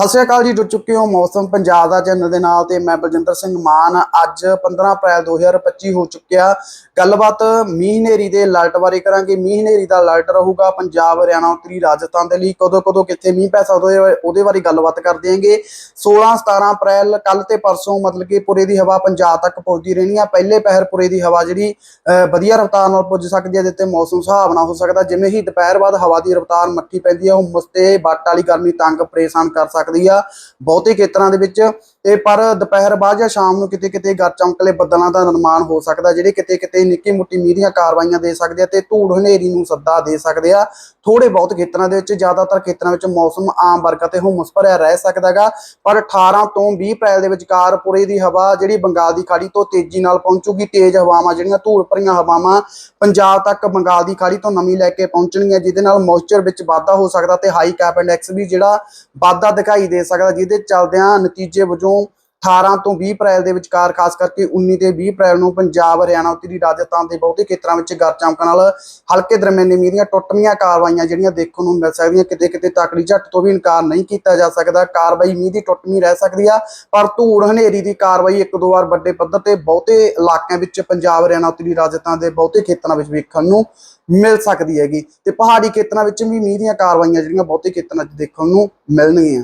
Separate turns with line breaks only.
ਸਤਿ ਸ਼੍ਰੀ ਅਕਾਲ ਜੀ, ਜੁੜ ਚੁੱਕੇ ਹੋ ਮੌਸਮ ਪੰਜਾਬ ਦਾ ਚੈਨਲ ਦੇ ਨਾਲ ਤੇ ਮੈਂ ਬਲਜਿੰਦਰ ਸਿੰਘ ਮਾਨ। ਅੱਜ 15 ਅਪ੍ਰੈਲ 2025 ਹੋ ਚੁੱਕਿਆ। ਗੱਲਬਾਤ ਮੀਂਹ ਹਨੇਰੀ ਦੇ ਅਲਰਟ ਬਾਰੇ ਕਰਾਂਗੇ। ਮੀਂਹ ਹਨੇਰੀ ਦਾ ਅਲਰਟ ਰਹੂਗਾ ਪੰਜਾਬ, ਹਰਿਆਣਾ, ਉੱਤਰੀ ਰਾਜਸਥਾਨ ਦੇ ਲਈ। ਕਦੋਂ ਕਦੋਂ ਕਿੱਥੇ ਮੀਂਹ ਪੈ ਸਕਦਾ ਹੈ, ਉਹਦੇ ਬਾਰੇ ਗੱਲਬਾਤ ਕਰ ਹਾਂਗੇ 16 17 ਅਪ੍ਰੈਲ ਕੱਲ ਤੇ ਪਰਸੋਂ ਮਤਲਬ ਕਿ ਪੁਰੇ ਦੀ ਹਵਾ ਪੰਜਾਬ ਤੱਕ ਪਹੁੰਚਦੀ ਰਹਿਣੀ ਆ। ਪਹਿਲੇ ਪਹਿਰ ਪੁਰੇ ਦੀ ਹਵਾ ਜਿਹੜੀ ਵਧੀਆ ਰਫ਼ਤਾਰ ਨਾਲ ਪੁੱਜ ਸਕਦੀ ਹੈ ਜਿੱਤੇ ਮੌਸਮ ਸੁਹਾਵਣਾ ਹੋ ਸਕਦਾ। ਜਿਵੇਂ ਹੀ ਦੁਪਹਿਰ ਬਾਅਦ ਹਵਾ ਦੀ ਰਫ਼ਤਾਰ ਮੱਠੀ ਪੈਂਦੀ ਹੈ ਉਹ ਤੇ ਬੱਟ ਵਾਲੀ ਗਰਮੀ ਤੰਗ ਪਰੇਸ਼ਾਨ ਕਰ ਸਕਦੀ ਆ। ਬਹੁਤੇ ਖੇਤਰਾਂ ਦੇ ਵਿੱਚ ਤੇ ਪਰ ਦੁਪਹਿਰ ਬਾਅਦ ਜਾਂ ਸ਼ਾਮ ਨੂੰ ਕਿਤੇ ਕਿਤੇ ਗੱਜ ਚਮਕਲੇ ਬੱਦਲਾਂ ਦਾ ਨਿਰਮਾਣ ਹੋ ਸਕਦਾ, ਜਿਹੜੇ ਕਿਤੇ ਕਿਤੇ ਨਿੱਕੀ ਮੁੱਟੀ ਮੀਂਹ ਦੀਆਂ ਕਾਰਵਾਈਆਂ ਦੇ ਸਕਦੇ ਆ ਤੇ ਧੂੜ ਹਨੇਰੀ ਨੂੰ ਸੱਦਾ ਦੇ ਸਕਦੇ ਆ। ਥੋੜੇ ਬਹੁਤ ਖੇਤਰਾਂ ਦੇ ਵਿੱਚ, ਜ਼ਿਆਦਾਤਰ ਖੇਤਰਾਂ ਵਿੱਚ ਮੌਸਮ ਆਮ ਵਰਗਾ ਤੇ ਹੁਮਸ ਭਰਿਆ ਰਹਿ ਸਕਦਾਗਾ ਪਰ 18 ਤੋਂ 20 ਅਪ੍ਰੈਲ ਦੇ ਵਿਚਕਾਰ ਪੁਰੇ ਦੀ ਹਵਾ ਜਿਹੜੀ ਬੰਗਾਲ ਦੀ ਖਾੜੀ ਤੋਂ ਤੇਜ਼ੀ ਨਾਲ ਪਹੁੰਚੂਗੀ। ਤੇਜ਼ ਹਵਾਵਾਂ ਜਿਹੜੀਆਂ, ਧੂੜ ਭਰੀਆਂ ਹਵਾਵਾਂ ਪੰਜਾਬ ਤੱਕ ਬੰਗਾਲ ਦੀ ਖਾੜੀ ਤੋਂ ਨਮੀ ਲੈ ਕੇ ਪਹੁੰਚਣਗੀਆਂ, ਜਿਹਦੇ ਨਾਲ ਮੋਇਸਚਰ ਵਿੱਚ ਵਾਧਾ ਹੋ ਸਕਦਾ ਤੇ ਹਾਈ ਕੈਪ ਇੰਡੈਕਸ ਵੀ ਜਿਹੜਾ ਵਾਧਾ ਦਿਖਾਈ ਦੇ ਸਕਦਾ, ਜਿਹਦੇ ਚੱਲਦਿਆਂ ਨਤੀਜੇ ਵਜੋਂ 18 ਤੋਂ 20 ਅਪ੍ਰੈਲ ਦੇ ਵਿਚਕਾਰ, ਖਾਸ ਕਰਕੇ 19 ਤੇ 20 ਅਪ੍ਰੈਲ ਨੂੰ ਪੰਜਾਬ, ਹਰਿਆਣਾ, ਉੱਤਰੀ ਰਾਜਸਥਾਨ ਦੇ ਬਹੁਤੇ ਖੇਤਰਾਂ ਵਿੱਚ ਗਰਜ ਚਮਕ ਨਾਲ ਹਲਕੇ ਦਰਮਿਆਨੇ ਮੀਂਹ ਦੀਆਂ ਟੁੱਟਵੀਆਂ ਕਾਰਵਾਈਆਂ ਜਿਹੜੀਆਂ ਦੇਖਣ ਨੂੰ ਮਿਲ ਸਕਦੀਆਂ, ਕਿਤੇ ਕਿਤੇ ਤਕੜੀ ਝੱਟ ਤੋਂ ਵੀ ਇਨਕਾਰ ਨਹੀਂ ਕੀਤਾ ਜਾ ਸਕਦਾ। ਕਾਰਵਾਈ ਮੀਂਹ ਦੀ ਟੁੱਟਵੀਂ ਰਹਿ ਸਕਦੀ ਆ, ਪਰ ਧੂੜ ਹਨੇਰੀ ਦੀ ਕਾਰਵਾਈ ਇੱਕ ਦੋ ਵਾਰ ਵੱਡੇ ਪੱਧਰ ਤੇ ਬਹੁਤੇ ਇਲਾਕਿਆਂ ਵਿੱਚ ਪੰਜਾਬ, ਹਰਿਆਣਾ, ਉੱਤਰੀ ਰਾਜਸਥਾਨ ਦੇ ਬਹੁਤੇ ਖੇਤਰਾਂ ਵਿੱਚ ਵੇਖਣ ਨੂੰ ਮਿਲ ਸਕਦੀ ਹੈਗੀ। ਤੇ ਪਹਾੜੀ ਖੇਤਰਾਂ ਵਿੱਚ ਵੀ ਮੀਂਹ ਦੀਆਂ ਕਾਰਵਾਈਆਂ ਜਿਹੜੀਆਂ ਬਹੁਤੇ ਖੇਤਰਾਂ 'ਚ ਦੇਖਣ ਨੂੰ ਮਿਲਣਗੀਆਂ।